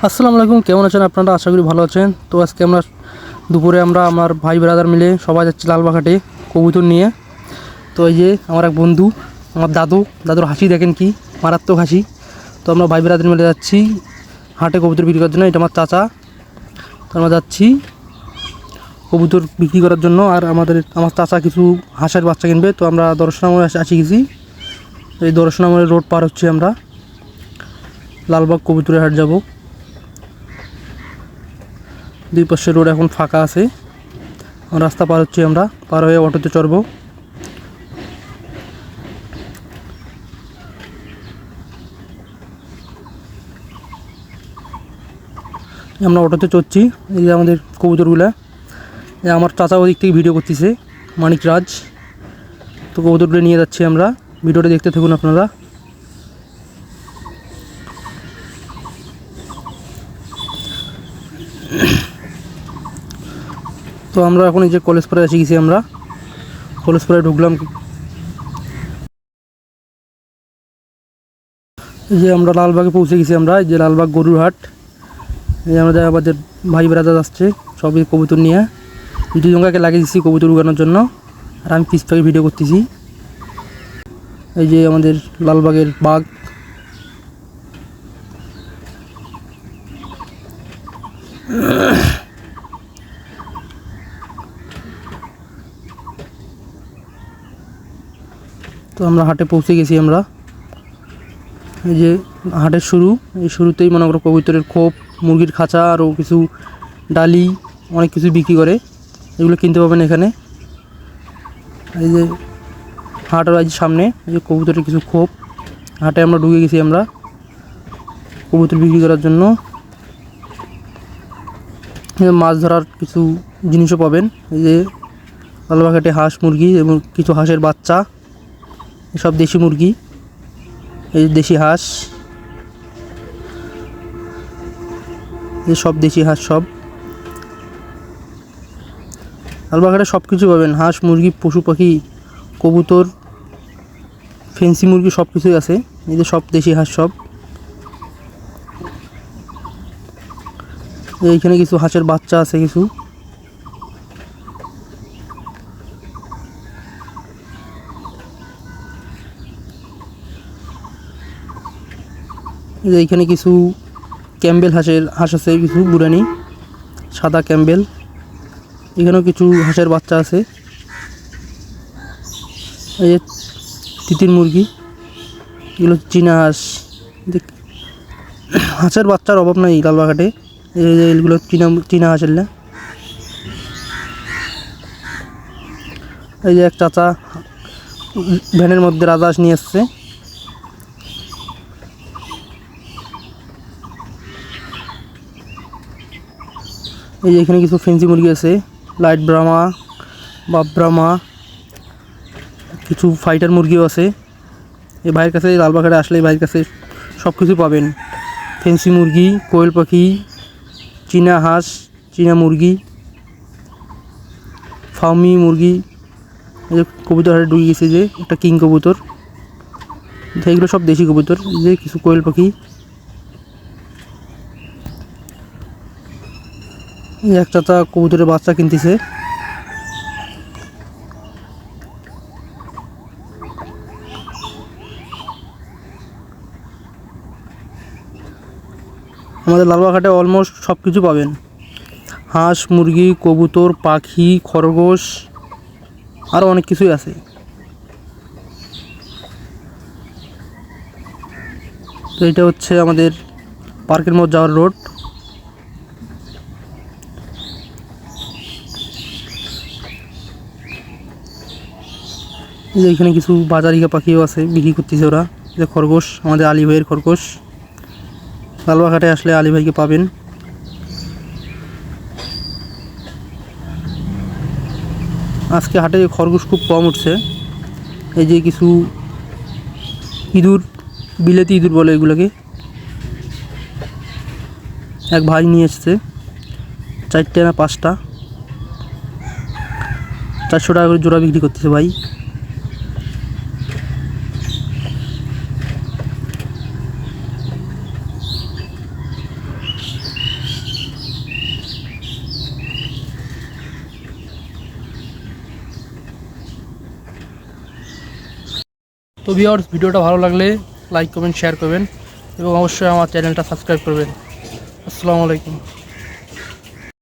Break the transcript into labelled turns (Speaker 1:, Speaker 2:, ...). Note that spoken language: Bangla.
Speaker 1: আসসালামু আলাইকুম, কেমন আছেন আপনারা? আশা করি ভালো আছেন। তো আজকে আমরা দুপুরে আমরা আমার ভাই ব্রাদার মিলে সবাই যাচ্ছি লালবাঘাটে কবুতর নিয়ে। তো এই যে আমার এক বন্ধু, আমার দাদু, দাদুর হাসি দেখেন কি? মারাত্মক হাসি। তো আমরা ভাই ব্রাদার মিলে যাচ্ছি হাটে কবুতর বিক্রি করার জন্য। এটা আমার চাচা। তো আমরা যাচ্ছি কবুতর বিক্রি করার জন্য। আর আমাদের, আমার চাচা কিছু হাঁসের বাচ্চা কিনবে। তো আমরা দর্শনাময় আসি গেছি। এই দর্শনাময় রোড পার হচ্ছি আমরা। লালবাগ কবুতরের হাট যাব। দুই পাশে রোড এখন ফাঁকা আছে। রাস্তা পার হচ্ছি আমরা, পার হয়ে অটোতে চড়বো। আমরা অটোতে চড়ছি, এই যে আমাদের কবুতরগুলা। আমার চাচা ওদিক থেকে ভিডিও করতেছে, মানিক রাজ। তো কবুতরগুলো নিয়ে যাচ্ছি আমরা, ভিডিওটা দেখতে থাকুন আপনারা। তো আমরা এখন এই যে কলেজ পাড়ায় এসে গেছি আমরা। কলেজ পাড়ায় ঢুকলাম। এই যে আমরা লালবাগে পৌঁছে গেছি আমরা, এই যে লালবাগ গরুর হাট। এই আমাদের আমাদের ভাই ব্রাদার আসছে, সবই কবুতর নিয়ে। দুজনকে লাগিয়ে দিচ্ছি কবুতর উগানোর জন্য। আর আমি পিস থেকে ভিডিও করতেছি। এই যে আমাদের লালবাগের বাঘ। তো আমরা হাটে পৌঁছে গেছি আমরা। এই যে হাটের শুরু, এই শুরুতেই মনে করো কবুতরের খোপ, মুরগির খাঁচা, আরও কিছু ডালি, অনেক কিছু বিক্রি করে। এগুলো কিনতে পাবেন এখানে। এই যে হাটের আজ সামনে, এই যে কবুতরের কিছু খোপ। হাটে আমরা ঢুকে গেছি আমরা কবুতর বিক্রি করার জন্য। মাছ ধরার কিছু জিনিসও পাবেন। এই যে লালবাঘাটে হাঁস, মুরগি এবং কিছু হাঁসের বাচ্চা। সব দেশি মুরগি, এই দেশি হাঁস, এই সব দেশি হাঁস সব। লালবাঘাটে সব কিছু পাবেন, হাঁস, মুরগি, পশু পাখি, কবুতর, ফেন্সি মুরগি সব কিছুই আছে। এই যে সব দেশি হাঁস সব। এইখানে কিছু হাঁসের বাচ্চা আছে কিছু। যে এইখানে কিছু ক্যাম্বেল হাঁসের হাঁস আছে, কিছু বুড়ানি, সাদা ক্যাম্বেল, এখানেও কিছু হাঁসের বাচ্চা আছে। এই যে তিতির মুরগি, এগুলো চীনা হাঁস। হাঁসের বাচ্চার অভাব নাই লালবাঘাটে। এগুলো চীনা চীনা হাঁসের না। এই যে এক চাচা ভ্যানের মধ্যে রাজা হাঁস নিয়ে এসছে। এই এখানে কিছু ফেন্সি মুরগি আছে, লাইট ব্রামা বা ব্রামা কিছু ফাইটার মুরগিও আছে। এই ভাইয়ের কাছে লালবাগারে আসলে এই ভাইয়ের কাছে সব কিছু পাবেন। ফেন্সি মুরগি, কোয়েল পাখি, চীনা হাঁস, চীনা মুরগি ফার্মি মুরগি, এই যে কবুতর হাটে ঢুকে গেছে যে, একটা কিং কবুতর। এগুলো সব দেশি কবুতর যে কিছু কোয়েল পাখি। এই এক চাচা কবুতরের বাচ্চা কিনতেছে। আমাদের লালবাঘাটে অলমোস্ট সব কিছু পাবেন। হাঁস, মুরগি, কবুতর, পাখি, খরগোশ আরও অনেক কিছুই আছে। তো এটা হচ্ছে আমাদের পার্কের মধ্যে যাওয়ার রোড যে এখানে কিছু বাজারিকা পাখিও আছে, বিক্রি করতেছে ওরা। যে খরগোশ, আমাদের আলী ভাইয়ের খরগোশ। লালবাঘাটে আসলে আলী ভাইকে পাবেন। আজকে হাটে খরগোশ খুব কম উঠছে। এই যে কিছু ইঁদুর, বিলেতি ইঁদুর বলে এগুলোকে। এক ভাই নিয়ে এসছে, চারটে না পাঁচটা। চারশো টাকা করে জোড়া বিক্রি করতেছে ভাই। তো ভিওর্স ভিডিওটা ভালো লাগলে লাইক করবেন শেয়ার করবেন এবং অবশ্যই আমার চ্যানেলটা সাবস্ক্রাইব করবেন। আসসালামু আলাইকুম।